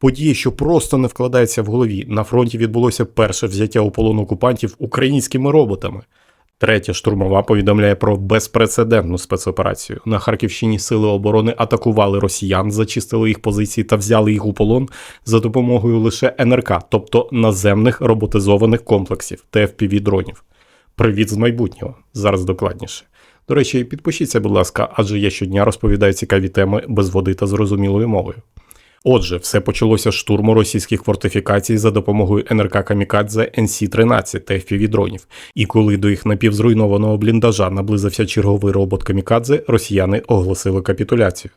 Події, що просто не вкладаються в голові. На фронті відбулося перше взяття у полон окупантів українськими роботами. Третя штурмова повідомляє про безпрецедентну спецоперацію. На Харківщині сили оборони атакували росіян, зачистили їх позиції та взяли їх у полон за допомогою лише НРК, тобто наземних роботизованих комплексів ТФПВ дронів. Привіт з майбутнього. Зараз докладніше. До речі, підпишіться, будь ласка, адже я щодня розповідаю цікаві теми без води та зрозумілою мовою. Отже, все почалося з штурму російських фортифікацій за допомогою НРК Камікадзе НС-13 та FPV-дронів. І коли до їх напівзруйнованого бліндажа наблизився черговий робот Камікадзе, росіяни оголосили капітуляцію.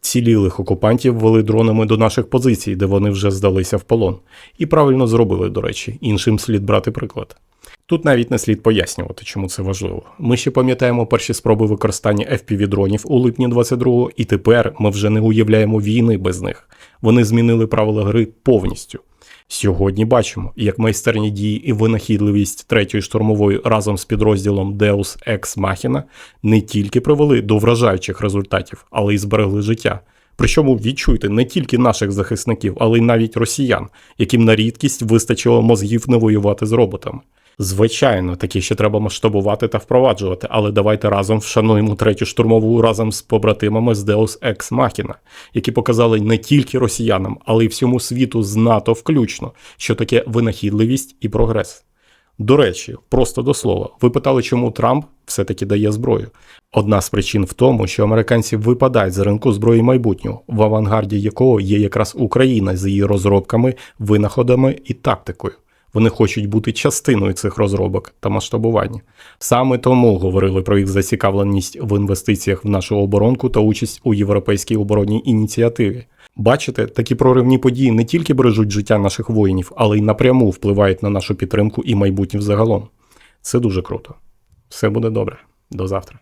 Цілілих окупантів вели дронами до наших позицій, де вони вже здалися в полон. І правильно зробили, до речі, іншим слід брати приклад. Тут навіть не слід пояснювати, чому це важливо. Ми ще пам'ятаємо перші спроби використання FPV-дронів у липні 22-го, і тепер ми вже не уявляємо війни без них. Вони змінили правила гри повністю. Сьогодні бачимо, як майстерні дії і винахідливість третьої штурмової разом з підрозділом Deus Ex Machina не тільки привели до вражаючих результатів, але й зберегли життя. Причому відчуйте не тільки наших захисників, але й навіть росіян, яким на рідкість вистачило мозгів не воювати з роботами. Звичайно, такі ще треба масштабувати та впроваджувати, але давайте разом вшануємо третю штурмову разом з побратимами з Deus Ex Machina, які показали не тільки росіянам, але й всьому світу з НАТО включно, що таке винахідливість і прогрес. До речі, просто до слова, ви питали, чому Трамп все-таки дає зброю. Одна з причин в тому, що американці випадають з ринку зброї майбутнього, в авангарді якого є якраз Україна з її розробками, винаходами і тактикою. Вони хочуть бути частиною цих розробок та масштабування. Саме тому говорили про їх зацікавленість в інвестиціях в нашу оборонку та участь у європейській оборонній ініціативі. Бачите, такі проривні події не тільки бережуть життя наших воїнів, але й напряму впливають на нашу підтримку і майбутнє взагалом. Це дуже круто. Все буде добре. До завтра.